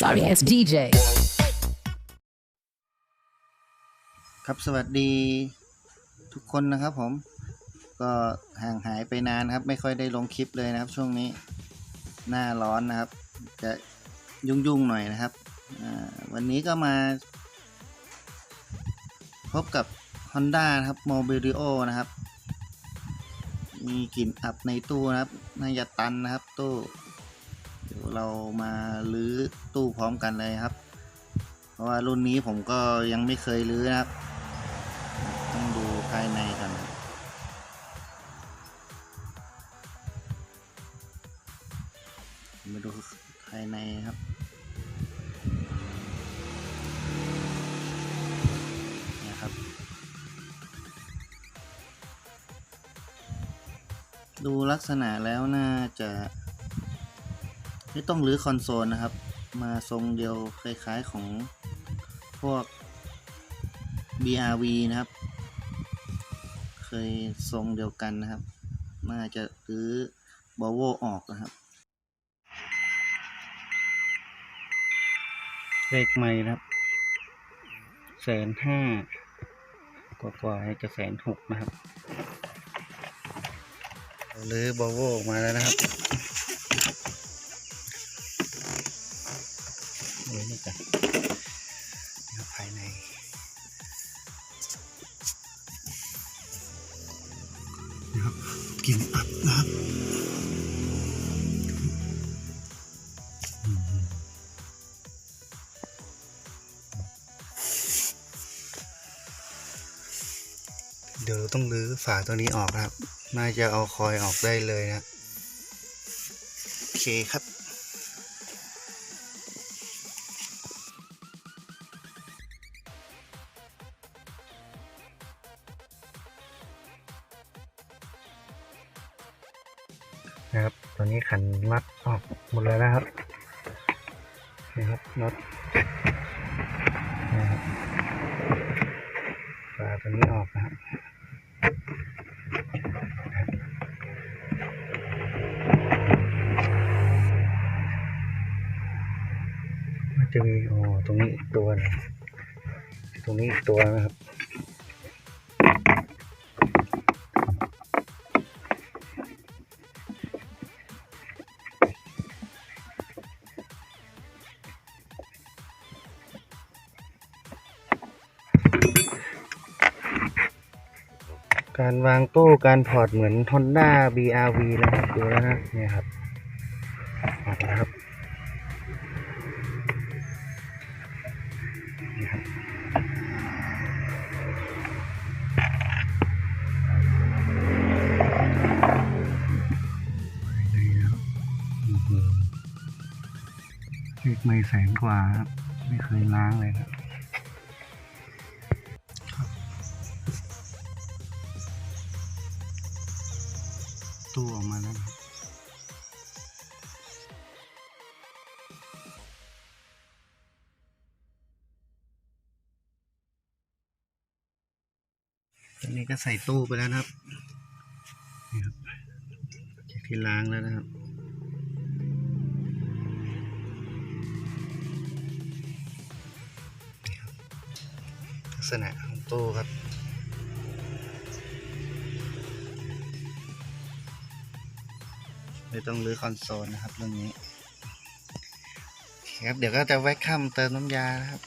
sorry ass DJ. ครับสวัสดีทุกคนนะครับผม ก็ห่างหายไปนานครับ ไม่ค่อยได้ลงคลิปเลยนะครับ ช่วงนี้หน้าร้อนนะครับ จะยุ่งๆหน่อยนะครับอ่าวันนี้ก็มาพบกับ Honda นะครับ Mobilio นะครับ มีกลิ่นอับในตู้นะครับน่าจะตันนะครับตู้ เรามาลื้อตู้พร้อมกันเลยครับ เพราะว่ารุ่นนี้ผมก็ยังไม่เคยลื้อนะครับ ต้องดูภายในกันมาดูภายในครับนะครับ ดูลักษณะแล้วน่าจะ ไม่ต้องรื้อคอนโซลนะครับ มาทรงเดียวคล้ายๆของพวก BRV นะครับ เคยทรงเดียวกันนะครับ น่าจะรื้อบอโวออกนะครับเลขไม่นะครับแสนห้ากว่ากว่าๆจะแสนหกนะครับหรือบอโวออกมาแล้วนะครับ ดูนี่กันนะภายในนะครับกินอับนะครับเดี๋ยวต้องรื้อฝาตัวนี้ออกนะครับ น่าจะเอาคอยออกได้เลยนะ โอเคครับ นะครับ ตอนนี้ขันน็อตออกหมดเลยนะครับนะครับน็อตนะครับฝาตัวนี้ออกนะครับมันจะมีอ๋อตรงนี้ตัวนึงตรงนี้อีกตัวนะครับ การวางตู้การถอดเหมือน Honda BRV แล้วครับดูแล้วนะเนี่ยครับออกแล้วครับนี่ครับนี่ครับอื้อหือเลขไม่แสนกว่าครับ ไม่เคยล้างเลยครับ ตู้ออกมาแล้วนะครับตอนนี้ก็ใส่ตู้ไปแล้วนะครับนี่ครับจากที่ล้างแล้วนะครับนี่ครับลักษณะของตู้ครับ ไม่ต้องรื้อคอนโซลนะครับเรื่องนี้ครับเดี๋ยวก็จะแวะข้ามเติมน้ำยานะครับ